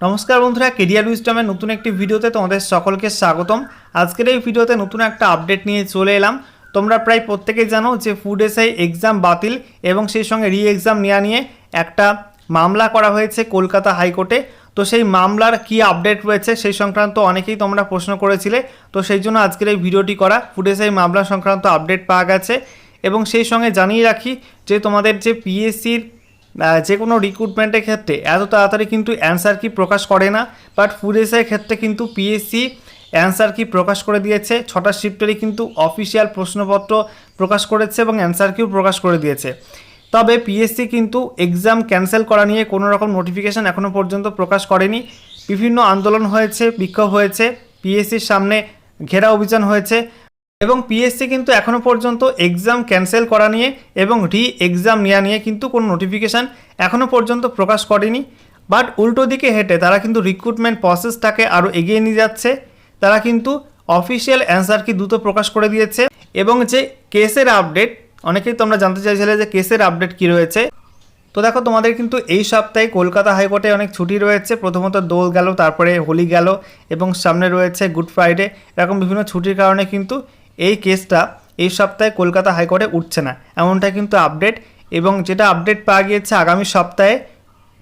নমস্কার বন্ধুরা কেরিয়ার উইস্টমের নতুন একটি ভিডিওতে তোমাদের সকলকে স্বাগতম। আজকের এই ভিডিওতে নতুন একটা আপডেট নিয়ে চলে এলাম। তোমরা প্রায় প্রত্যেকেই জানো যে ফুড এসআই এক্সাম বাতিল এবং সেই সঙ্গে রি এক্সাম নেওয়া নিয়ে একটা মামলা করা হয়েছে কলকাতা হাইকোর্টে। তো সেই মামলার কি আপডেট রয়েছে সেই সংক্রান্ত অনেকেই তোমরা প্রশ্ন করেছিলে। তো সেই জন্য আজকের এই ভিডিওটি করা ফুড এসআই মামলা সংক্রান্ত আপডেট পাওয়া গেছে। এবং সেই সঙ্গে জানিয়ে রাখি যে তোমাদের যে পিএসসির যে কোনো রিক্রুটমেন্টের ক্ষেত্রে এত তাড়াতাড়ি কিন্তু অ্যান্সার কি প্রকাশ করে না বাট এসের ক্ষেত্রে কিন্তু পিএসসি অ্যান্সার কি প্রকাশ করে দিয়েছে, ছটা শিফটেরই কিন্তু অফিসিয়াল প্রশ্নপত্র প্রকাশ করেছে এবং অ্যান্সার কিও প্রকাশ করে দিয়েছে। তবে পিএসসি কিন্তু এক্সাম ক্যান্সেল করা নিয়ে কোনো রকম নোটিফিকেশান এখনও পর্যন্ত প্রকাশ করেনি। বিভিন্ন আন্দোলন হয়েছে, বিক্ষোভ হয়েছে পিএসসির সামনে ঘেরা অভিযান হয়েছে। এবং পিএসসি কিন্তু এখনও পর্যন্ত এক্সাম ক্যান্সেল করা নিয়ে এবং রি এক্সাম নেওয়া নিয়ে কিন্তু কোনো নোটিফিকেশান এখনও পর্যন্ত প্রকাশ করেনি। বাট উল্টো দিকে হেঁটে তারা কিন্তু রিক্রুটমেন্ট প্রসেসটাকে আরও এগিয়ে নিয়ে যাচ্ছে। তারা কিন্তু অফিসিয়াল অ্যান্সার কি দ্রুত প্রকাশ করে দিয়েছে এবং যে কেসের আপডেট অনেকেই তোমরা জানতে চাইছিলে যে কেসের আপডেট কী রয়েছে। তো দেখো, তোমাদের কিন্তু এই সপ্তাহে কলকাতা হাইকোর্টে অনেক ছুটি রয়েছে। প্রথমত দোল গেল, তারপরে হোলি গেল এবং সামনে রয়েছে গুড ফ্রাইডে এরকম বিভিন্ন ছুটির কারণে কিন্তু এই কেসটা এই সপ্তাহে কলকাতা হাইকোর্টে উঠছে না। এমনটা কিন্তু আপডেট এবং যেটা আপডেট পাওয়া গিয়েছে আগামী সপ্তাহে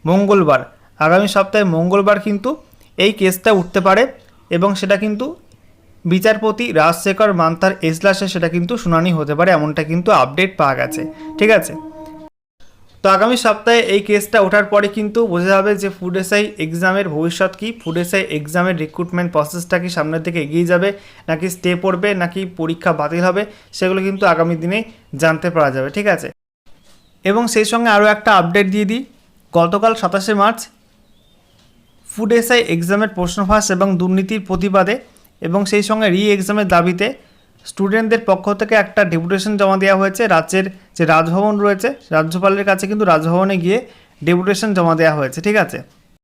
মঙ্গলবার। আগামী সপ্তাহে মঙ্গলবার কিন্তু এই কেসটা উঠতে পারে এবং সেটা কিন্তু বিচারপতি রাজশেখর মান্তার এজলাসে সেটা কিন্তু শুনানি হতে পারে, এমনটা কিন্তু আপডেট পাওয়া গেছে। ঠিক আছে? তো আগামী সপ্তাহে এই কেসটা ওঠার পরে কিন্তু বোঝা যাবে যে ফুড এসআই এক্সামের ভবিষ্যৎ কী? ফুড এসআই এক্সামের রিক্রুটমেন্ট প্রসেসটা কি সামনের দিকে এগিয়ে যাবে? নাকি স্টে পড়বে? নাকি পরীক্ষা বাতিল হবে? সেগুলো কিন্তু আগামী দিনে জানতে পারা যাবে, ঠিক আছে? এবং সেই সঙ্গে আরও একটা আপডেট দিয়ে দিই। গতকাল সাতাশে মার্চ ফুড এসআই এক্সামের প্রশ্নফাঁস এবং দুর্নীতির প্রতিবাদে এবং সেই সঙ্গে রি এক্সামের দাবিতে স্টুডেন্টদের পক্ষ থেকে একটা ডেপুটেশন জমা দেওয়া হয়েছে। রাজ্যের যে রাজভবন রয়েছে, রাজ্যপালের কাছে কিন্তু রাজভবনে গিয়ে ডেপুটেশন জমা দেওয়া হয়েছে, ঠিক আছে?